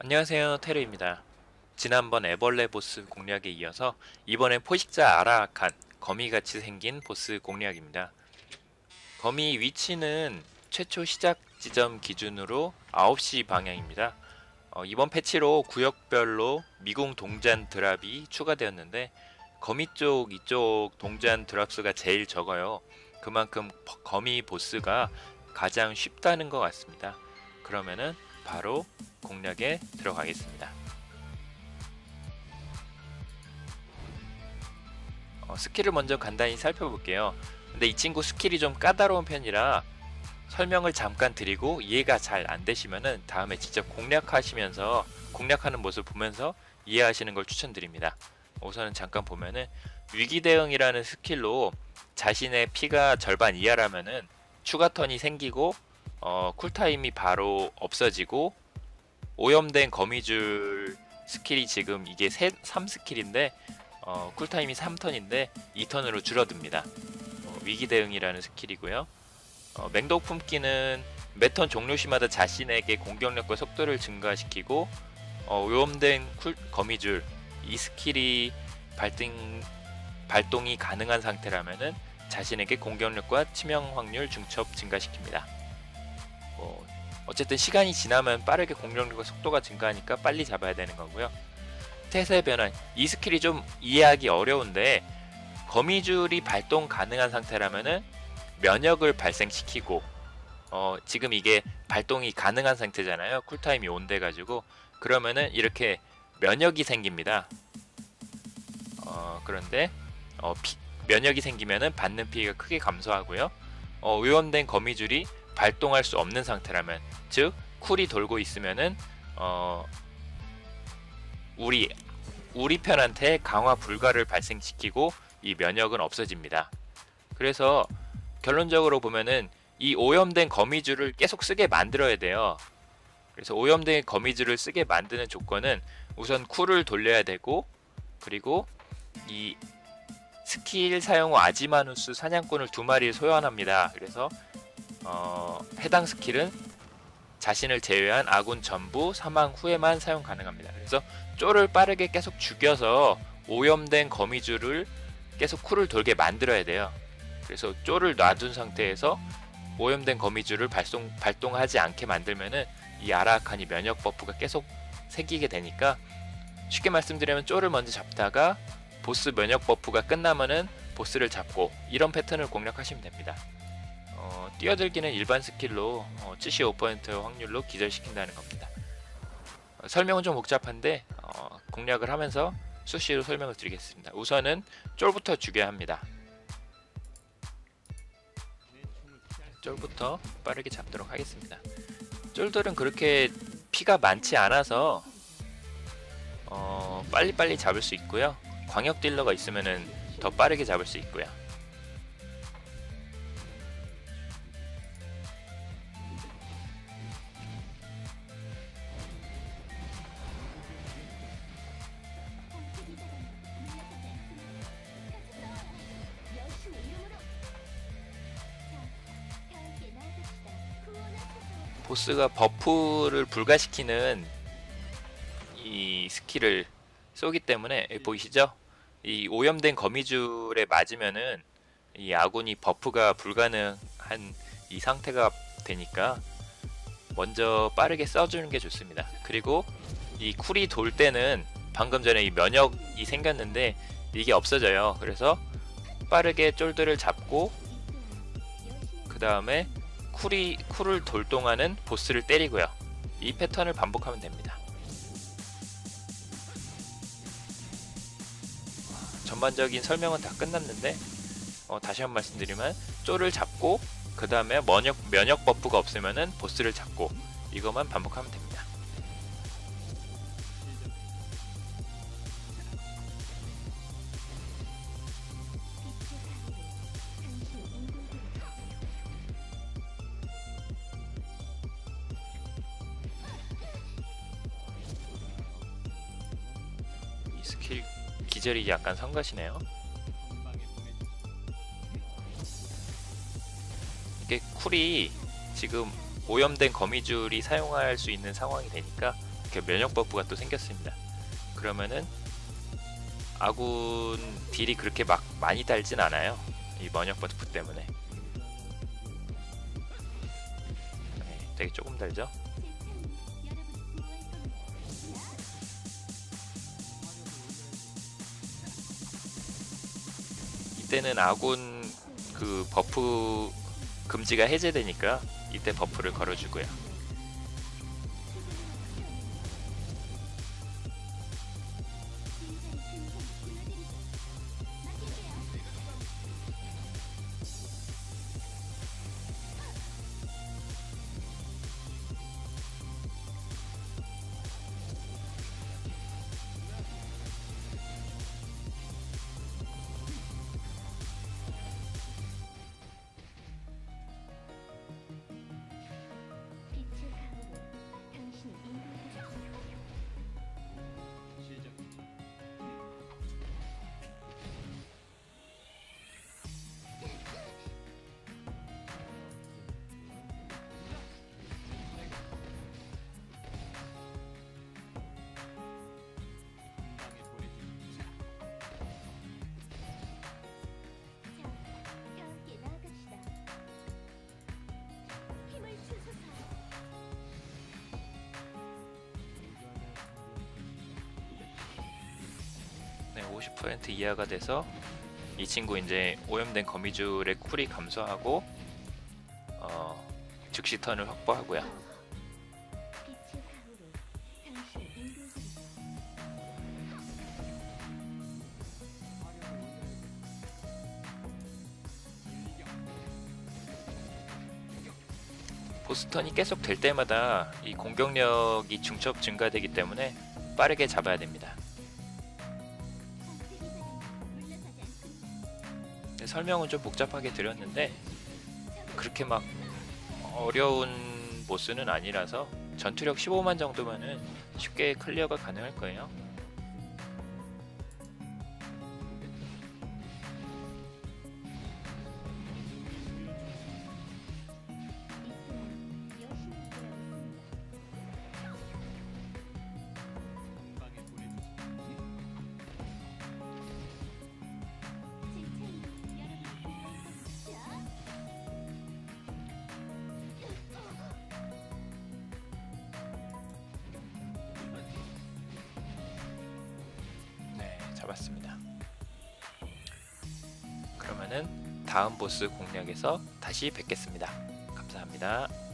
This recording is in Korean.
안녕하세요 테르입니다. 지난번 애벌레 보스 공략에 이어서 이번엔 포식자 아라칸 거미같이 생긴 보스 공략입니다. 거미 위치는 최초 시작 지점 기준으로 9시 방향입니다. 어, 이번 패치로 구역별로 미궁 동잔 드랍이 추가되었는데 거미 쪽 이쪽 동잔 드랍 수가 제일 적어요. 그만큼 버- 거미 보스가 가장 쉽다는 것 같습니다. 그러면은 바로 공략에 들어가겠습니다. 어, 스킬을 먼저 간단히 살펴볼게요. 근데 이 친구 스킬이 좀 까다로운 편이라 설명을 잠깐 드리고 이해가 잘 안 되시면은 다음에 직접 공략하시면서 공략하는 모습 보면서 이해하시는 걸 추천드립니다. 우선은 잠깐 보면은 위기 대응이라는 스킬로 자신의 피가 절반 이하라면은 추가 턴이 생기고 어, 쿨타임이 바로 없어지고 오염된 거미줄 스킬이 지금 이게 3스킬인데 어, 쿨타임이 3턴인데 2턴으로 줄어듭니다. 어, 위기 대응이라는 스킬이고요. 어, 맹독 품기는 매턴 종료 시마다 자신에게 공격력과 속도를 증가시키고 어, 오염된 쿨, 거미줄 이 스킬이 발등, 발동이 가능한 상태라면은 자신에게 공격력과 치명 확률 중첩 증가시킵니다. 뭐 어쨌든 시간이 지나면 빠르게 공격력과 속도가 증가하니까 빨리 잡아야 되는 거고요. 태세 변환 이 스킬이 좀 이해하기 어려운데 거미줄이 발동 가능한 상태라면은 면역을 발생시키고 어 지금 이게 발동이 가능한 상태잖아요. 쿨타임이 온돼 가지고 그러면은 이렇게 면역이 생깁니다. 어 그런데 어 피, 면역이 생기면은 받는 피해가 크게 감소하고요. 어 오염된 거미줄이 발동할 수 없는 상태라면 즉 쿨이 돌고 있으면은 어 우리 우리 편한테 강화 불가를 발생시키고 이 면역은 없어집니다. 그래서 결론적으로 보면은 이 오염된 거미줄을 계속 쓰게 만들어야 돼요. 그래서 오염된 거미줄을 쓰게 만드는 조건은 우선 쿨을 돌려야 되고 그리고 이 스킬 사용 후 아지마누스 사냥꾼을 두 마리 소환합니다. 그래서 어, 해당 스킬은 자신을 제외한 아군 전부 사망 후에만 사용 가능합니다. 그래서 쪼를 빠르게 계속 죽여서 오염된 거미줄을 계속 쿨을 돌게 만들어야 돼요. 그래서 쪼를 놔둔 상태에서 오염된 거미줄을 발동, 발동하지 않게 만들면은 이 아라칸이 면역 버프가 계속 생기게 되니까 쉽게 말씀드리면 쪼를 먼저 잡다가 보스 면역 버프가 끝나면은 보스를 잡고 이런 패턴을 공략하시면 됩니다. 어, 뛰어들기는 일반 스킬로 어, 75% 확률로 기절시킨다는 겁니다. 어, 설명은 좀 복잡한데 어, 공략을 하면서 수시로 설명을 드리겠습니다. 우선은 쫄부터 죽여야 합니다. 쫄부터 빠르게 잡도록 하겠습니다. 쫄들은 그렇게 피가 많지 않아서 어, 빨리빨리 잡을 수 있고요. 광역 딜러가 있으면은 더 빠르게 잡을 수 있고요. 보스가 버프를 불가시키는 이 스킬을 쏘기 때문에 여기 보이시죠? 이 오염된 거미줄에 맞으면은 이 아군이 버프가 불가능한 이 상태가 되니까 먼저 빠르게 써주는 게 좋습니다. 그리고 이 쿨이 돌 때는 방금 전에 이 면역이 생겼는데 이게 없어져요. 그래서 빠르게 쫄들을 잡고 그 다음에 쿨이 쿨을 돌 동안은 보스를 때리고요. 이 패턴을 반복하면 됩니다. 전반적인 설명은 다 끝났는데 어, 다시 한번 말씀드리면 쪼를 잡고 그 다음에 면역, 면역 버프가 없으면은 보스를 잡고 이것만 반복하면 됩니다. 스킬 기절이 약간 성가시네요. 이게 쿨이 지금 오염된 거미줄이 사용할 수 있는 상황이 되니까 이렇게 면역 버프가 또 생겼습니다. 그러면은 아군 딜이 그렇게 막 많이 달진 않아요. 이 면역 버프 때문에. 네, 되게 조금 달죠? 이때는 아군 그 버프 금지가 해제되니까 이때 버프를 걸어주고요. 네, 50% 이하가 돼서 이 친구 이제 오염된 거미줄의 쿨이 감소하고 어, 즉시 턴을 확보하고요. 보스턴이 계속 될 때마다 이 공격력이 중첩 증가되기 때문에 빠르게 잡아야 됩니다. 설명은 좀 복잡하게 드렸는데 그렇게 막 어려운 보스는 아니라서 전투력 15만 정도면은 쉽게 클리어가 가능할 거예요. 네, 잡았습니다. 그러면은 다음 보스 공략에서 다시 뵙겠습니다. 감사합니다.